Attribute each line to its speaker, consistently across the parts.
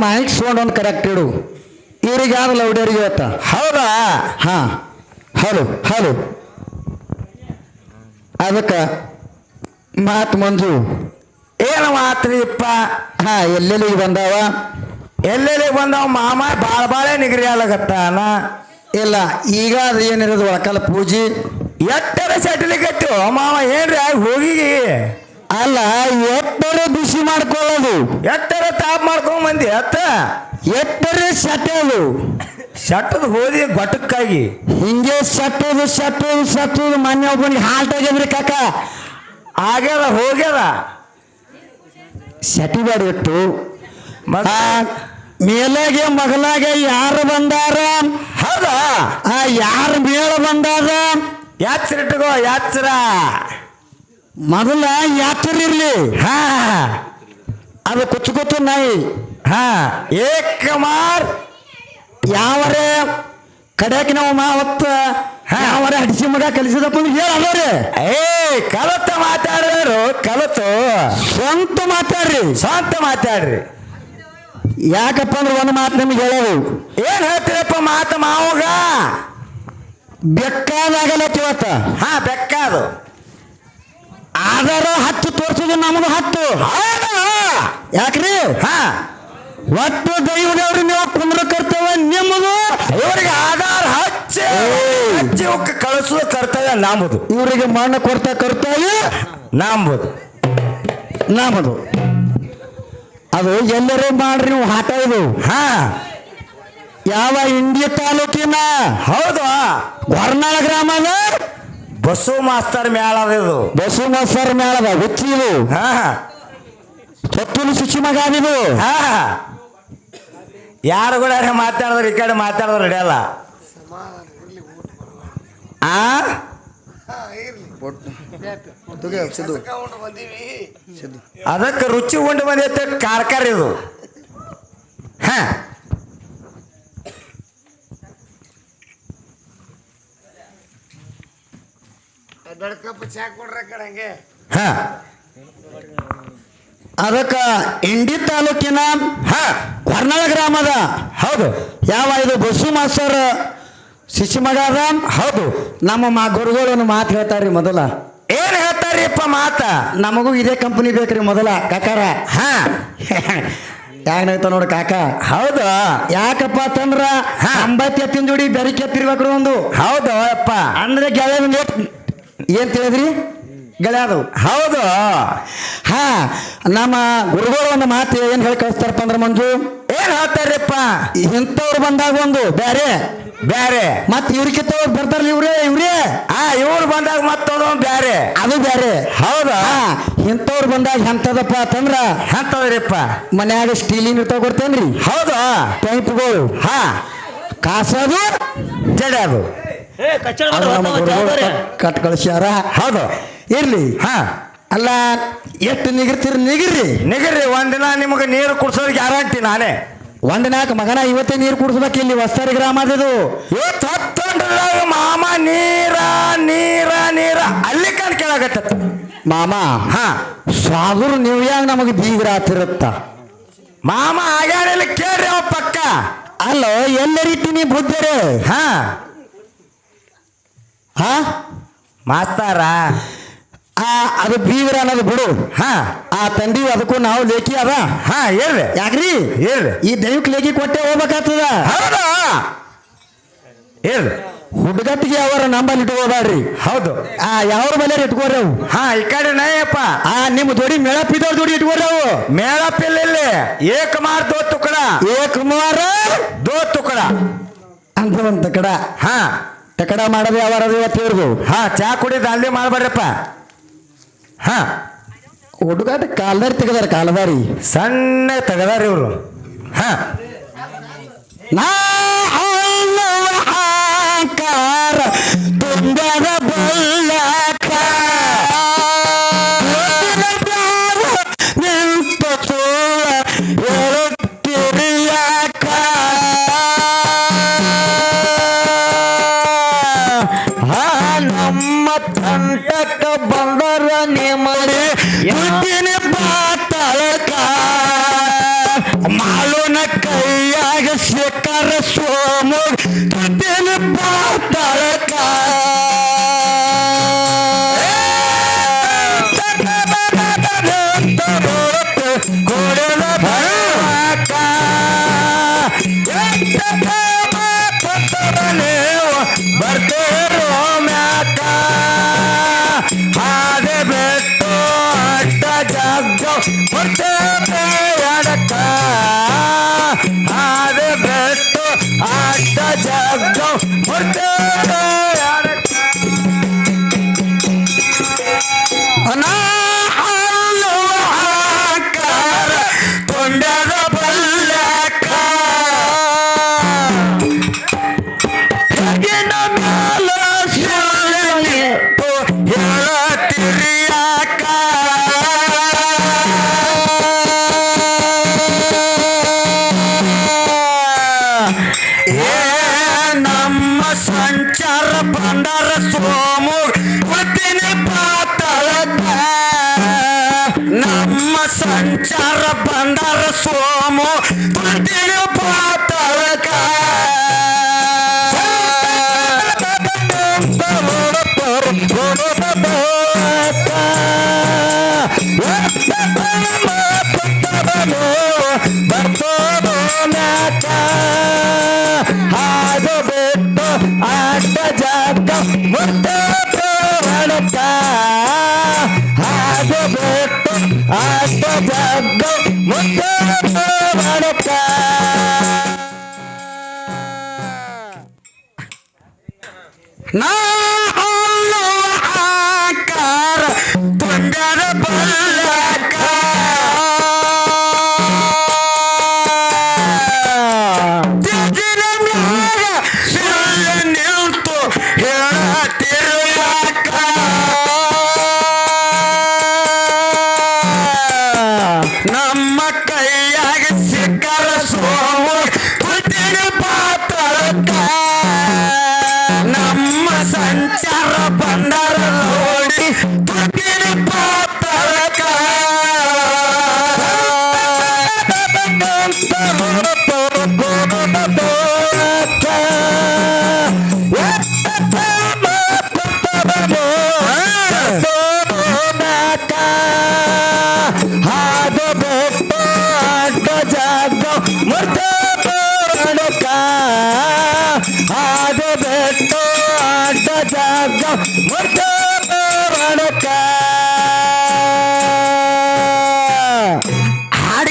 Speaker 1: Mic sound ಒಂದು correct ಇಡು. ಇವ್ರಿಗೆ ಯಾರು ಲೌಡರಿಗೆ ಇವತ್ತ ಹೌದಾ? ಹಾ. ಹಲೋ ಹಲೋ ಅದಕ್ಕೆ ಮಾತು ಮಂಜು. ಏನು ಮಾತ್ರಿಪ್ಪ ಹಾ ಎಲ್ಲೆಲ್ಲಿಗೆ ಬಂದಾವ? ಎಲ್ಲೆಲ್ಲಿಗೆ ಬಂದಾವ? ಮಾಮ ಭಾಳ ಭಾಳ ನಿಗರಿ ಆಗ್ಲಕತ್ತಾನ. ಇಲ್ಲ ಈಗ ಅದು ಏನಿರೋದು ಒಳಕಲ್ಲ ಪೂಜಿ. ಎಟ್ಟರ ಸೆಟ್ಲಿಕ್ಕೆ ಮಾಮ ಏನ್ರಿ? ಹೋಗಿ. ಅಲ್ಲ ಎಟ್ಟರೆ ಬಿಸಿ ಮಾಡ್ಕೊಳ್ಳೋದು. ಎತ್ತರ ತಾಪ್ ಮಾಡ್ಕೊಂಡ್ ಬಂದಿ ಅತ್ತ ಎಟ್ಟರೆ ಸೆಟೋದು ಸಟ್ಟದ ಹೋದಿ ಗೊಟ್ಟಕ್ಕಾಗಿ ಹಿಂಗೆ ಸಟ್ಟೋದು ಸಟ್ಟೋದು ಸಟ್ಟೋದು ಮೊನ್ನೆ ಒಬ್ಬನಿಗೆ ಹಾಲ್ಟ್ ಆಗ್ಯದ್ರಿ ಕಾಕ. ಆಗ್ಯದ ಹೋಗ್ಯದ. ಸೆಟಿಬೇಡ ಇಟ್ಟು ಮೇಲಾಗೆ ಮಗಲಾಗೆ ಯಾರು ಬಂದಾರ? ಹೌದಾ? ಆ ಯಾರು ಮೇಳ ಬಂದಾರ ಯಾತ್ರ ಇಟ್ಕೋ ಯಾತ್ರ. ಮೊದಲ ಯಾತ್ರ ಇರ್ಲಿ. ಹಾ. ಅದು ಕುಚ್ಚು ಕುಚ್ಚು ನಾಯಿ. ಹಾ. ಏಕಮಾರ್ ಯಾವರೇ ಕಡೆಗೆ ನಾವು ಮಾವತ್ತ ಅವರ ಹಡಿಸಿ ಮಗ ಕಲಿಸಿದಪ್ಪ ಅಂದ್ರೆ ಹೇಳ ಅದವ್ರಿ ಏ ಕಲತ ಮಾತಾಡಿದ್ರು ಕಲತು ಸ್ವಂತ ಮಾತಾಡ್ರಿ. ಸ್ವಂತ ಮಾತಾಡ್ರಿ. ಯಾಕಪ್ಪ ಅಂದ್ರೆ ಒಂದು ಮಾತು ನಿಮ್ಗೆ ಹೇಳೋದು. ಏನ್ ಹೇಳ್ತೀರಪ್ಪ ಮಾತು ಮಾವಗ? ಬೆಕ್ಕಾದಾಗಲ್ಲ ಇವತ್ತ ಹಾ ಬೆಕ್ಕಾದು. ಆಧಾರ ಹತ್ತು ತೋರ್ಸೋದು ನಮಗೂ ಹತ್ತು. ಯಾಕ್ರಿ? ಹಾ. ಒಟ್ಟು ದೈವದವ್ರು ನೀವು ಕುಂದ್ರ ಕರ್ತವ್ಯ ನಿಮ್ಮದು ಇವರಿಗೆ ಆಧಾರ ಹಚ್ಚಿ ಹಚ್ಚಿ ಅವಕ್ಕೆ ಕಳಿಸುವ ಕರ್ತವ್ಯ ನಮ್ಮದು ಇವರಿಗೆ ಮಣ್ಣು ಕೊಡ್ತಾ ಕರ್ತವ್ಯ ನಂಬುದು ನಮ್ಮದು ಅದು ಎಲ್ಲರೂ ಮಾಡ್ರಿ ನೀವು ಹಾಟ ಇದು. ಹಾ. ಯಾವ ಇಂಡಿ ತಾಲೂಕಿನ? ಹೌದು. ಹೊರನಾಳ ಗ್ರಾಮದ? ಬಸ್ಸು ಮಾಸ್ತರ್ ಮೇಳ ಇದು. ಬಸ್ಸು ಮಾಸ್ತರ್ ಮೇಳದ ಹುಚ್ಚಿ ಇದು. ಹಾ. ತೊತ್ತಲು ಶುಚಿ ಮಗ ಇದು. ಹಾ. ಯಾರು ಕೂಡ ಮಾತಾಡಿದ್ರೆ ಈ ಕಡೆ ಮಾತಾಡಿದ್ರೆ ನಡೆಯಲ್ಲ ಆ? ಅದಕ್ಕೆ ರುಚಿ ಉಂಡು ಬಂದೈತೆ ಕಾರ್ಕಾರ ಇದು. ಹಾ. ಹಾ. ಅದಕ್ಕ ಇಂಡಿ ತಾಲೂಕಿನ ಹಾ ಹೊರ್ನಾಳ ಗ್ರಾಮದ ಹೌದು. ಯಾವ ಇದು ಬಸ್ಸು ಮಾಸ್ಟರ್ ಶಿಶು ಮಗ ಅದ? ಹೌದು. ನಮ್ಮ ಮಾ ಗುರುಗಳು ಒಂದು ಮಾತು ಹೇಳ್ತಾರ್ರಿ ಮೊದಲ. ಏನ್ ಹೇಳ್ತಾರ್ರಿಪ್ಪ ಮಾತ? ನಮಗೂ ಇದೇ ಕಂಪನಿ ಬೇಕ್ರಿ ಮೊದಲ ಕಾಕಾರ. ಹಾ. ಯಾಕನಾಯ್ತ ನೋಡು ಕಾಕ? ಹೌದು. ಯಾಕಪ್ಪ ಅಂತಂದ್ರ ಅಂಬತ್ತಿ ಎತ್ತಿನ ಜೋಡಿ ಬೆರಕೆ ಎತ್ತಿರ್ಬೇಕ್ರಿ ಒಂದು. ಹೌದು ಅಪ್ಪ. ಅಂದ್ರೆ ಗೆಳೆಯ ಏನ್ ತಿಳಿದ್ರಿ? ಗೆಳೆಯದು ಹೌದು. ಹಾ ನಮ್ಮ ಗುರುಗಳು ಒಂದು ಮಾತು ಏನ್ ಹೇಳಿ ಕಳಿಸ್ತಾರಪ್ಪ ಅಂದ್ರೆ ಮಂಜು? ಏನ್ ಹೇಳ್ತಾರಪ್ಪ ಇಂಥವ್ರು ಬಂದಾಗ ಒಂದು ಬ್ಯಾರೆ. ಬ್ಯಾರೆ. ಮತ್ ಇವ್ರಿಗಿಂತ ಬರ್ತಾರಲ್ಲ ಇವ್ರೇ ಇವ್ರೇ. ಆ ಇವ್ರು ಬಂದಾಗ ಮತ್ತೊಂದು ಬ್ಯಾರೆ. ಅದು ಬ್ಯಾರೆ. ಹೌದಾ? ಇಂಥವ್ರು ಬಂದಾಗ ಎಂತದಪ್ಪ ಅಂತಂದ್ರ ಎಂತದ್ರಿಪ್ಪ ಮನ್ಯಾಗ ಸ್ಟೀಲಿನ ಇರ್ತಾವ ಕೊಡ್ತೇನ್ರಿ ಹೌದಾ? ಪೈಪ್ಗಳು. ಹಾ. ಕಾಸದು ಜಡದು. ಗುರುಗಳು ಕಟ್ ಕಳಿಸ್ಯಾರ? ಹೌದು. ಇರ್ಲಿ. ಹಾ. ಅಲ್ಲ ಎಷ್ಟು ನಿಗಿರ್ತೀರಿ ನಿಗಿರ್ರಿ. ನಿಗಿರ್ರಿ ಒಂದಿನ ನಿಮಗೆ ನೀರು ಕುಡ್ಸೋದು ಗ್ಯಾರಂಟಿ ನಾನೇ. ಒಂದಿನಾಕ ಮಗನ ಇವತ್ತೇ ನೀರು ಕುಡಿಸ್ಬೇಕು ಇಲ್ಲಿ ಹೊಸ್ತಾರಿ ಗ್ರಾಮ ಅದು ಮಾಮ ನೀರ ನೀರ ನೀರ. ಅಲ್ಲಿ ಕಾಣ್ ಕೇಳಾಗತ್ತ ಮಾಮ ಹಾ. ಸ್ವಾದುರು ನೀವು ಯಾಗ ನಮಗೆ ಬೀಗ್ರ ಆತಿರುತ್ತ ಮಾಮ ಆಗ್ಯಾಣಿಲ್ಲ ಕೇಳ್ರಿ ಅವ ಪಕ್ಕ. ಅಲ್ಲೋ ಎಲ್ಲರಿಟ್ಟಿನಿ ಬುದ್ಧರೇ. ಹಾ. ಹಾ? ಮಾಸ್ತಾರ.
Speaker 2: ಆ ಅದು ಬೀವರ ಅನ್ನೋದು ಬಿಡು.
Speaker 3: ಹಾ.
Speaker 2: ಆ ತಂದಿ ಅದಕ್ಕೂ ನಾವು ಲೇಖಿ ಅದ.
Speaker 3: ಹಾ ಹೇಳ್ರಿ
Speaker 2: ಯಾಕ್ರಿ?
Speaker 3: ಹೇಳ್ರಿ
Speaker 2: ಈ ದೈವಕ್ಕೆ ಲೇಖಿ ಕೊಟ್ಟೆ ಹೋಗ್ಬೇಕಾಗ್ತದ?
Speaker 3: ಹೌದಾ. ಹೇಳ್ರಿ
Speaker 2: ಹುಡುಗತ್ತಿಗೆ ಅವರ ನಂಬಲ್ಲಿ ಇಟ್ಕೋಬೇಡ್ರಿ
Speaker 3: ಹೌದು.
Speaker 2: ಆ ಯಾವ್ರ ಮೇಲೆ ಇಟ್ಕೋರಿ ಅವು?
Speaker 3: ಹಾ ಈ ಕಡೆ ನಯ್ಯಪ್ಪ
Speaker 2: ಆ ನಿಮ್ಮ ಜೋಡಿ ಇದ್ದವ್ರ ಜೋಡಿ ಇಟ್ಕೋರಿ ಅವು.
Speaker 3: ಮೇಳಪ್ಪಿಲ್ಲಿ ಏಕ ಮಾರ್ ದೋ ತುಕಡ.
Speaker 2: ಏಕಮಾರ? ಕುಮಾರ
Speaker 3: ದೋ ತುಕಡ.
Speaker 2: ಅಂತ ಒಂದು ಕಡ.
Speaker 3: ಹಾ.
Speaker 2: ತಕಡ ಮಾಡೋದು ಯಾವಾರ ಇವತ್ತು ಇವ್ರದು
Speaker 3: ಹಾ ಚಾ ಕುಡಿದ ಅಲ್ಲಿ ಮಾಡ್ಬೇಡ್ರಪ್ಪ. ಹಾ.
Speaker 2: ಹುಡುಗಾಟ ಕಾಲ್ದಾರಿ ತೆಗದಾರ ಕಾಲದಾರಿ.
Speaker 3: ಸಣ್ಣ ತೆಗದಾರ ಇವರು. ಹಾ.
Speaker 2: ನಾ ಆಕಾರ ತುಂಬದ ಬಲ್ಲಕ Música ಕೈಯಾಗ ಸಿಕ್ಕರ ಸೋಮು.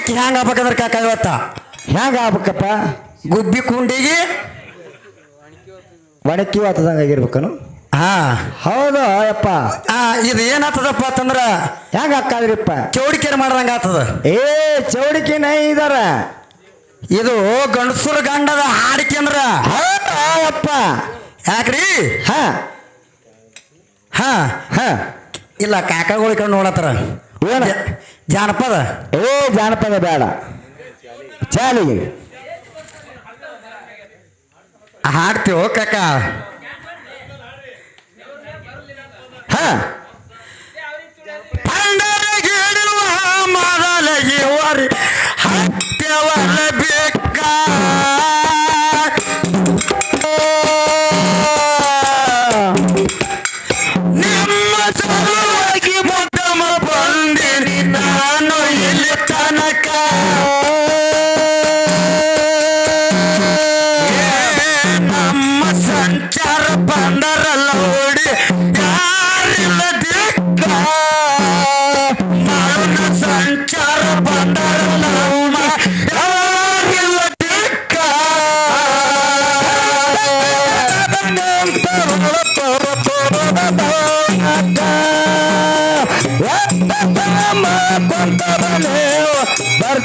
Speaker 2: ಹಾಡಿಕೆ ಹ್ಯಾಂಗ ಆಗ್ಬೇಕಂದ್ರೆ ಕಾಕ ಇವತ್ತ? ಹ್ಯಾಂಗ ಆಗ್ಬೇಕಪ್ಪ? ಗುಬ್ಬಿ ಕುಂಡಿಗೆ?
Speaker 1: ಒಣಕಿ ವಾತದಂಗ ಆಗಿರ್ಬೇಕನು?
Speaker 2: ಹಾ.
Speaker 1: ಹೌದು ಯಪ್ಪ?
Speaker 2: ಆ ಇದು ಏನಾಗ್ತದಪ್ಪ ಅಂತಂದ್ರ
Speaker 1: ಹೆಂಗ ಅಕ್ಕಾದ್ರಿಪ್ಪ
Speaker 2: ಚೌಡಿಕೆ ಮಾಡ್ದಂಗ ಆಗ್ತದ.
Speaker 1: ಏ ಚೌಡಿಕೆ ನೈ ಇದಾರ.
Speaker 2: ಇದು ಗಂಡಸುರ ಗಂಡದ ಹಾಡಿಕೆ ಅಂದ್ರ.
Speaker 1: ಅಪ್ಪ ಯಪ್ಪ?
Speaker 2: ಯಾಕ್ರಿ?
Speaker 1: ಹಾ.
Speaker 2: ಹಾ.
Speaker 1: ಹಾ.
Speaker 2: ಇಲ್ಲ ಕಾಕಗಳು ಕಣ್ಣು ನೋಡತ್ತಾರ.
Speaker 1: ಏನ?
Speaker 2: ಜಾನಪದ?
Speaker 1: ಏ ಜಾನಪದ ಬೇಡ. ಚಾಲಿಗೆ
Speaker 2: ಹಾಡ್ತೀವೋ ಕಾಕ?
Speaker 1: ಹಾ.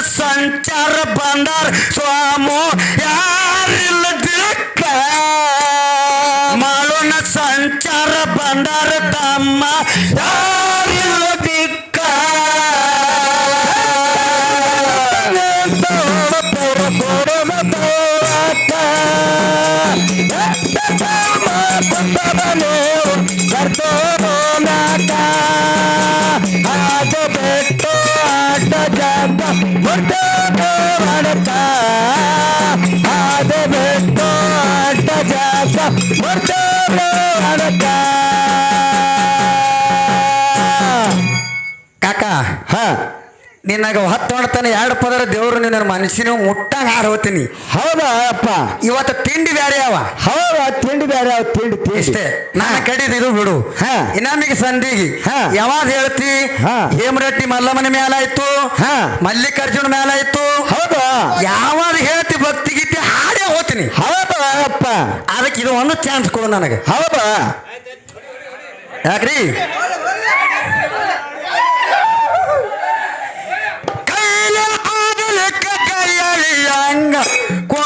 Speaker 3: ಸಂಚಾರ ಬಂದಾರ. ಸ್ವಾಮು ಯಾರಿಲ್ಲ ದಿಕ್ಕ ಮಾಳುನ ಸಂಚಾರ ಬಂದಾರ ತಮ್ಮ.
Speaker 1: ಮಾಡಕ
Speaker 2: ಕಾಕ
Speaker 1: ಹ
Speaker 2: ಹತ್ತು ಮಾಡ್ತಾನೆ ಎರಡು ಪದರ ದೇವರು ನಿನ್ನ ಮನಸ್ಸಿನ ಮುಟ್ಟಾಗ ಹಾರ ಹೋಗ್ತೀನಿ
Speaker 1: ಹೌದಾ ಅಪ್ಪ?
Speaker 2: ಇವತ್ತು ತಿಂಡಿ ಬೇರೆ ಅವ.
Speaker 1: ಹೌದಾ ತಿಂಡಿ ಬೇರೆ ಅವ ತಿಂಡಿ
Speaker 2: ಇಷ್ಟೇ. ನಾನು ಕಡಿದ ಇದು ಬಿಡು.
Speaker 1: ಹಾ.
Speaker 2: ಇನ್ನೊಮ್ಮಿಗೆ ಸಂಧಿಗೆ. ಯಾವಾಗ ಹೇಳ್ತಿ. ಹೇಮರೆಡ್ಡಿ ಮಲ್ಲಮ್ಮನ ಮೇಲಾಯ್ತು
Speaker 1: ಹಾ.
Speaker 2: ಮಲ್ಲಿಕಾರ್ಜುನ ಮೇಲಾಯ್ತು
Speaker 1: ಹೌದಾ?
Speaker 2: ಯಾವಾಗ ಹೇಳ್ತಿ ಭಕ್ತಿ ಗೀತೆ ಹಾಡೇ ಹೋಗ್ತೀನಿ
Speaker 1: ಹೌದಾ ಅಪ್ಪ?
Speaker 2: ಅದಕ್ಕೆ ಇದು ಒಂದು ಚಾನ್ಸ್ ಕೊಡು ನನಗೆ.
Speaker 1: ಹೌದಾ?
Speaker 2: ಯಾಕ್ರಿ?
Speaker 3: 三
Speaker 1: 个瓜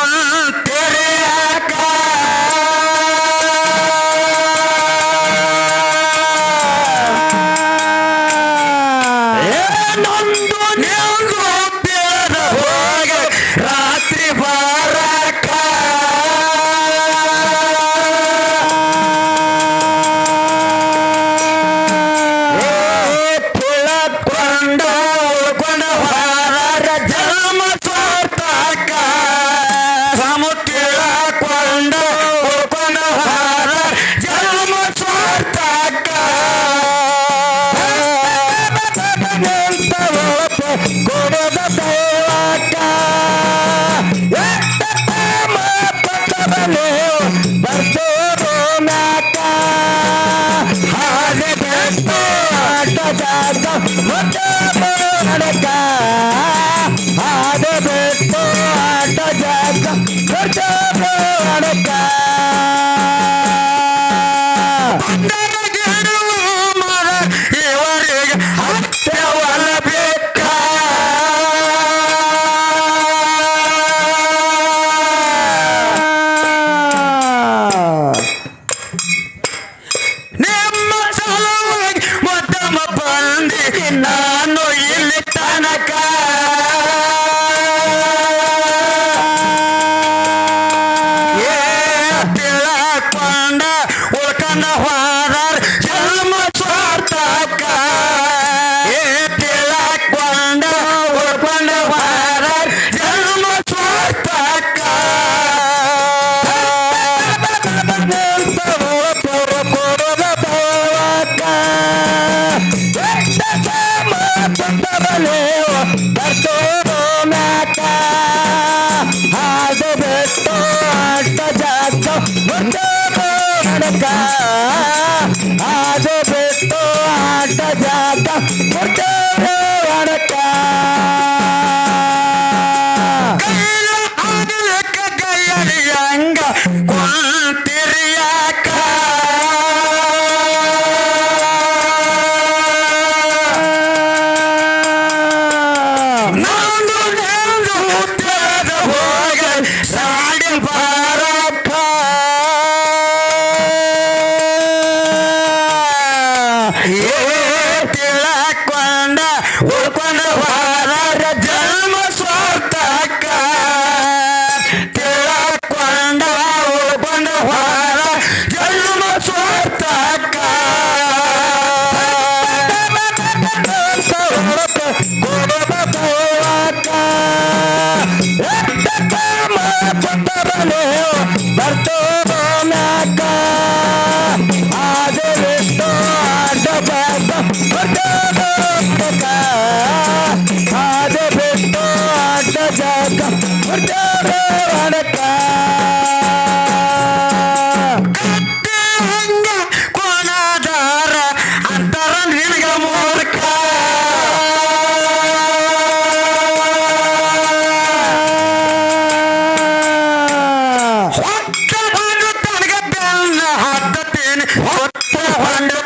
Speaker 2: One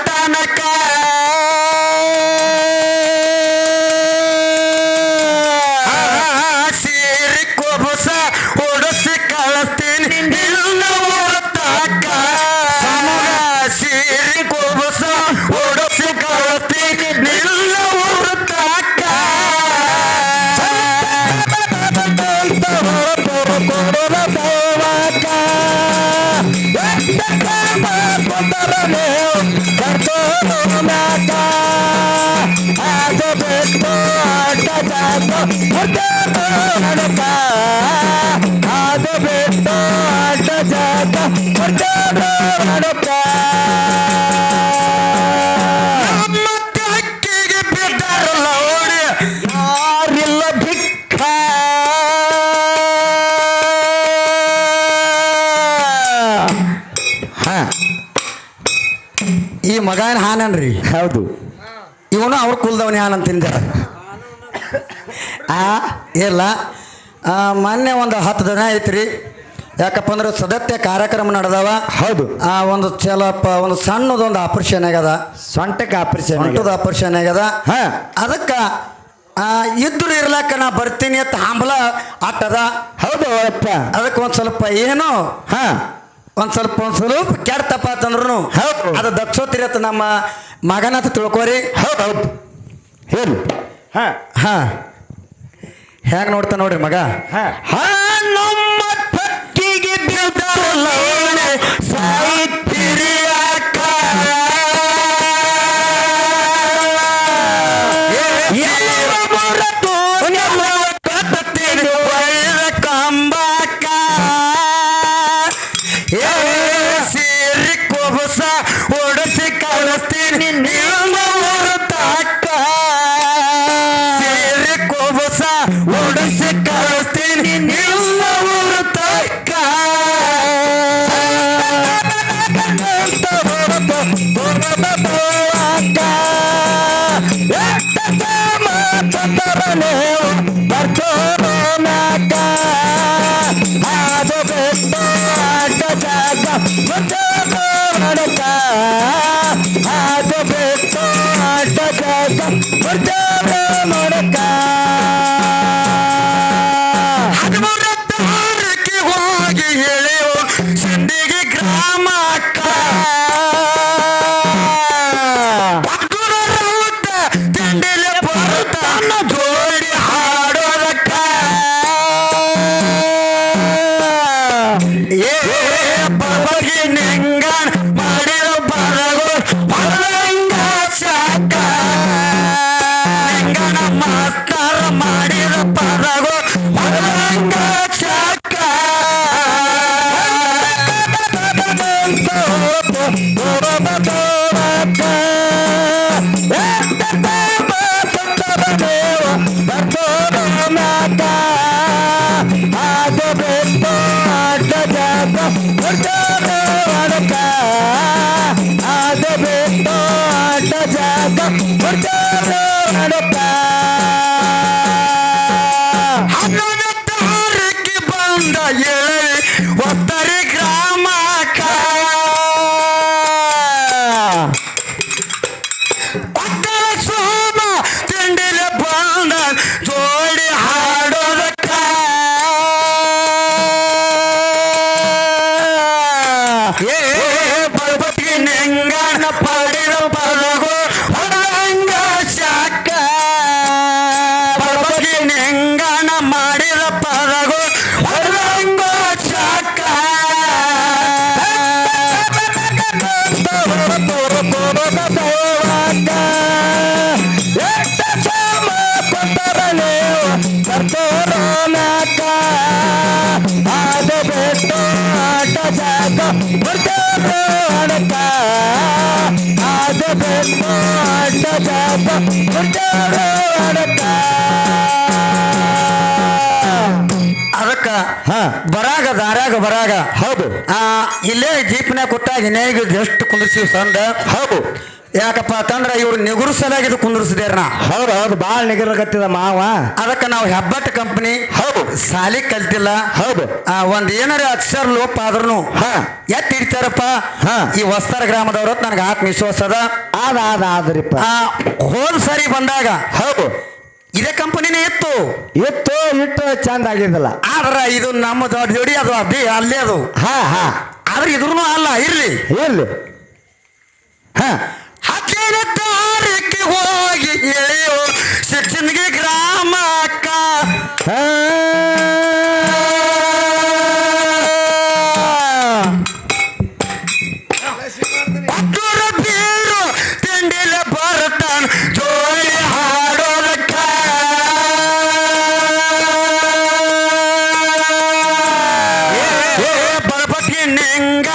Speaker 2: ಈ ಮಗನ ಹಾನನ್ರಿ.
Speaker 1: ಹೌದು.
Speaker 2: ಇವನು ಅವ್ರ ಕುಲ್ದವನಿ ಹಾನ್ ಅಂತಿಂದ ಆ ಇಲ್ಲ. ಮೊನ್ನೆ ಒಂದು ಹತ್ತು ದಿನ ಐತ್ರಿ ಯಾಕಪ್ಪ ಅಂದ್ರೆ ಸದತ್ಯ ಕಾರ್ಯಕ್ರಮ ನಡೆದವ.
Speaker 1: ಹೌದು.
Speaker 2: ಆ ಒಂದು ಚಲಪ್ಪ ಒಂದು ಸಣ್ಣದೊಂದು ಆಪರೇಷನ್ ಆಗ್ಯದ.
Speaker 1: ಸೊಂಟಕ್ಕೆ ಆಪರೇಷನ್
Speaker 2: ಸೊಂಟದ ಆಪರೇಷನ್ ಆಗ್ಯದ.
Speaker 1: ಹಾ.
Speaker 2: ಅದಕ್ಕೆ ಇದ್ರು ಇರ್ಲಕ್ಕ ನಾ ಬರ್ತೀನಿ ಅಂತ ಹಂಬಲ ಆಟದ
Speaker 1: ಹೌದು ಅಪ್ಪ
Speaker 2: ಅದಕ್ಕೆ ಒಂದು ಸ್ವಲ್ಪ ಏನು
Speaker 1: ಹ.
Speaker 2: ಒಂದು ಸ್ವಲ್ಪ ಒಂದು ಸ್ವಲ್ಪ ಕೆಡ್ತಪ್ಪ ಅಂತಂದ್ರು
Speaker 1: ಹೌದು.
Speaker 2: ಅದು ದಕ್ಷೋತಿರಿ ಅಂತ ನಮ್ಮ ಮಗನ ಅಂತ ತಿಳ್ಕೋರಿ.
Speaker 1: ಹೌದು ಹೌದು. ಹೇಳಿ. ಹ.
Speaker 2: ಹಾ. ಹೇಗೆ ನೋಡ್ತಾ ನೋಡ್ರಿ ಮಗ?
Speaker 1: ಹ.
Speaker 2: ಹಾ ನಮ್ಮ ತಕ್ಕಿಗೆ ಬಿದ್ದಾರಲ್ಲ ಓಣೆ and ಬರಾಗ ಬರಾಗ.
Speaker 1: ಹೌದು.
Speaker 2: ಆ ಇಲ್ಲೇ ಜೀಪ್ನ್ಯಾಗ ಕೊಟ್ಟಾಗ ಇನ್ನೇಗ ಎಷ್ಟು ಕುಂದ್ರಿಸಿವಿ ಸಂದ.
Speaker 1: ಹೌದು.
Speaker 2: ಯಾಕಪ್ಪ ಅಂತಂದ್ರ ಇವ್ರು ನಿಗುರ್ಸಲಾಗಿ ಇದು ಕುಂದ್ರಿಸಿದೇರ ನಾ
Speaker 1: ಹೌದು ಹೌದು. ಭಾಳ ನಿಗರಗತ್ತಿದ ಮಾವ.
Speaker 2: ಅದಕ್ಕೆ ನಾವು ಹೆಬ್ಬಟ್ ಕಂಪನಿ
Speaker 1: ಹೌದು.
Speaker 2: ಸಾಲಿ ಕಲ್ತಿಲ್ಲ.
Speaker 1: ಹೌದು.
Speaker 2: ಆ ಒಂದ್ ಏನಾರ ಅಕ್ಷರ ಲೋಪ ಆದ್ರೂ
Speaker 1: ಹಾ.
Speaker 2: ಎತ್ ಇರ್ತಾರಪ್ಪ
Speaker 1: ಹಾ.
Speaker 2: ಈ ವಸ್ತಾರ ಗ್ರಾಮದವ್ರ ನನಗೆ ಆತ್ಮವಿಶ್ವಾಸ ಅದ.
Speaker 1: ಆದ ಆದ ಆದ್ರಿಪ್ಪ.
Speaker 2: ಆ ಹೋದ್ ಸರಿ ಬಂದಾಗ
Speaker 1: ಹೌದು.
Speaker 2: ಇದೇ ಕಂಪನಿನೇ ಇತ್ತು
Speaker 1: ಇತ್ತು ಇಟ್ಟು ಚಂದ ಆಗಿದ್ದಲ್ಲ.
Speaker 2: ಆದ್ರ ಇದು ನಮ್ಮ ದೊಡ್ಡ ಜೋಡಿ ಅದು ಅದೇ ಅಲ್ಲೇ ಅದು.
Speaker 1: ಹಾ ಹಾ.
Speaker 2: ಆದ್ರೆ ಇದ್ರೂ ಅಲ್ಲ ಇರ್ಲಿ.
Speaker 1: ಇರ್ಲಿ. ಹಾ.
Speaker 2: ಹದಿನೈದು ತಾರೀಕಿಗೆ ಹೋಗಿ ಎಳೆಯೋ ಶಿಕ್ಷಣಿಗೆ ಗ್ರಾಮಕ್ಕ.
Speaker 1: ಹಾ.
Speaker 2: நெங்க